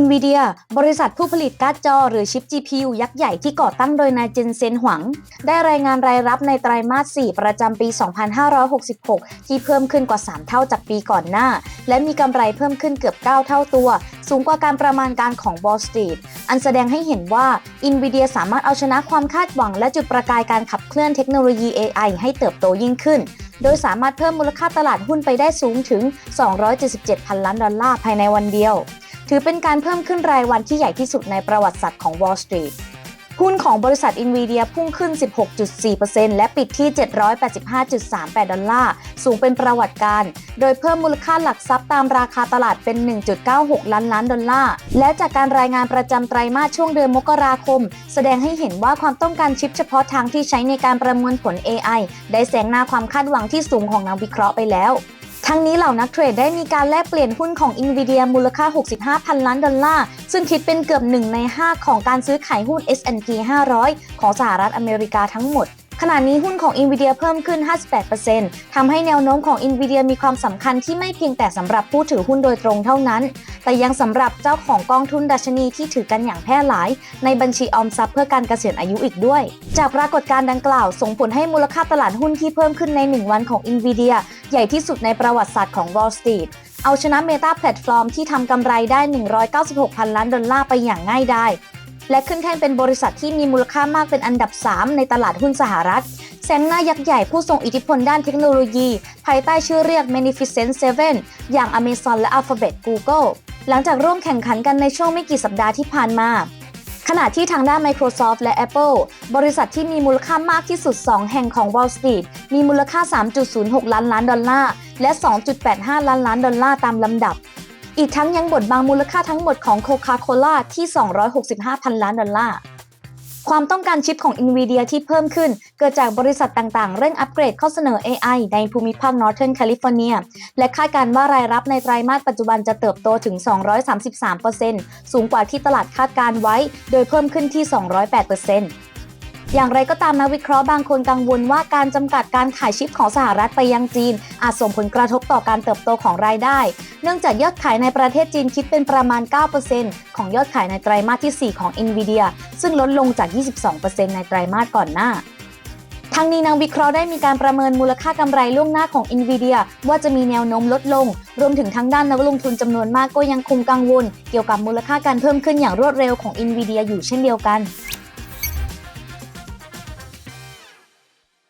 NVIDIA บริษัทผู้ผลิตการ์ดจอหรือชิป GPU ยักษ์ใหญ่ที่ก่อตั้งโดยนายเจนเซนหวัง ได้รายงานรายรับในไตรมาส 4 ประจำปี 2566 ที่เพิ่มขึ้นกว่า 3 เท่าจากปีก่อนหน้า และมีกำไรเพิ่มขึ้นเกือบ 9 เท่าตัว สูงกว่าการประมาณการของ Wall Street อันแสดงให้เห็นว่า NVIDIA สามารถเอาชนะความคาดหวัง และจุดประกายการขับเคลื่อนเทคโนโลยี AI ให้เติบโตยิ่งขึ้น โดยสามารถเพิ่มมูลค่าตลาดหุ้นไปได้สูงถึง 277 พันล้านดอลลาร์ภายในวันเดียว ถือเป็นการเพิ่มขึ้นรายวันที่ใหญ่ที่สุดในประวัติศาสตร์ของ Wall Street หุ้นของบริษัท Nvidia พุ่งขึ้น 16.4%และปิดที่ 785.38 ดอลลาร์ สูงเป็นประวัติการ โดยเพิ่มมูลค่าหลักทรัพย์ตามราคาตลาดเป็น 1.96 ล้านล้านดอลลาร์ และจากการรายงานประจำไตรมาสช่วงเดือนมกราคม แสดงให้เห็นว่าความต้องการชิปเฉพาะทางที่ใช้ในการประมวลผล AI ได้แซงหน้าความคาดหวังที่สูงของนักวิเคราะห์ไปแล้ว ทั้งนี้เหล่านักเทรดได้มีการแลกเปลี่ยนหุ้นของ Nvidia มูลค่า 65พันล้านดอลลาร์ ซึ่งคิดเป็นเกือบ1ใน 5 ของการซื้อขายหุ้น S&P 500 ของสหรัฐอเมริกาทั้งหมดขณะนี้หุ้นของ Nvidia เพิ่มขึ้น 58%ทำให้แนวโน้มของ Nvidia มีความสำคัญที่ไม่เพียงแต่สำหรับผู้ถือหุ้นโดยตรงเท่านั้น แต่ยังสำหรับเจ้าของกองทุนดัชนีที่ถือกันอย่างแพร่หลาย ในบัญชีออมทรัพย์เพื่อการเกษียณอายุอีกด้วย จากปรากฏการณ์ดังกล่าว ส่งผลให้มูลค่าตลาดหุ้นที่เพิ่มขึ้นใน 1 วันของ Nvidia ใหญ่ที่สุดในประวัติศาสตร์ของ Wall Street เอาชนะ Meta Platform ที่ทำกำไรได้ 196พันล้านดอลลาร์ไปอย่างง่ายดายและขึ้นแท่นเป็นบริษัทที่มีมูลค่ามากเป็นอันดับ 3 ในตลาดหุ้นสหรัฐ แซงหน้ายักษ์ใหญ่ผู้ทรงอิทธิพลด้านเทคโนโลยี ภายใต้ชื่อเรียก Magnificent Seven อย่าง Amazon และ Alphabet Google หลังจากร่วมแข่งขันกันในช่วงไม่กี่สัปดาห์ที่ผ่านมา ขณะที่ทางด้าน Microsoft และ Apple บริษัทที่มีมูลค่ามากที่สุด 2 แห่งของ Wall Street มีมูลค่า 3.06 ล้านล้านดอลลาร์ และ 2.85 ล้านล้านดอลลาร์ตามลำดับ อีกทั้งยังบดบังมูลค่าทั้งหมดของ Coca-Cola ที่ 265,000 ล้านดอลลาร์ ความต้องการชิปของ NVIDIA ที่เพิ่มขึ้น เกิดจากบริษัทต่างๆ เร่งอัปเกรดข้อเสนอ AI ในภูมิภาค Northern California และคาดการ์ว่ารายรับในไตรมาสปัจจุบันจะเติบโตถึง 233%สูงกว่าที่ตลาดคาดการไว้ โดยเพิ่มขึ้นที่ 208% อย่างไรก็ตามนักวิเคราะห์บางคนกังวลว่าการจำกัดการขายชิปของสหรัฐไปยังจีน อาจส่งผลกระทบต่อการเติบโตของรายได้ เนื่องจากยอดขายในประเทศจีนคิดเป็นประมาณ 9%ของยอดขายในไตรมาสที่ 4 ของ Nvidia ซึ่งลดลงจาก 22%ในไตรมาสก่อนหน้าทั้งนี้นักวิเคราะห์ได้มีการประเมินมูลค่ากำไรล่วงหน้าของ Nvidia ว่าจะมีแนวโน้มลดลง รวมถึงทั้งด้านนักลงทุนจำนวนมากก็ยังคงกังวล เกี่ยวกับมูลค่าการเพิ่มขึ้นอย่างรวดเร็วของ Nvidia อยู่เช่นเดียวกัน